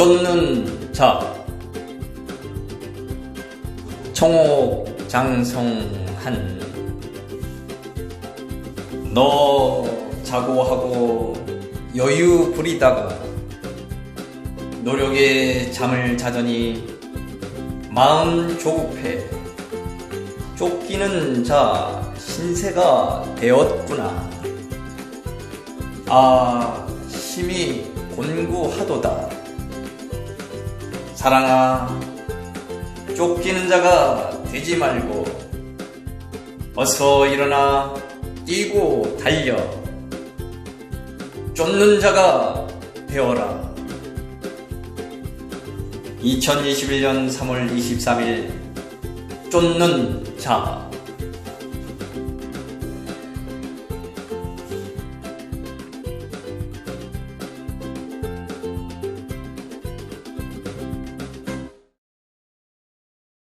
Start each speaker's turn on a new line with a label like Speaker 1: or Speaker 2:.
Speaker 1: 쫓는 자. 청옥 장성한. 너 자고 하고 여유 부리다가 노력에 잠을 자더니 마음 조급해. 쫓기는 자 신세가 되었구나. 아 힘이 곤고하도다 사랑아 쫓기는 자가 되지 말고 어서 일어나 뛰고 달려. 쫓는 자가 되어라. 2021년 3월 23일 쫓는 자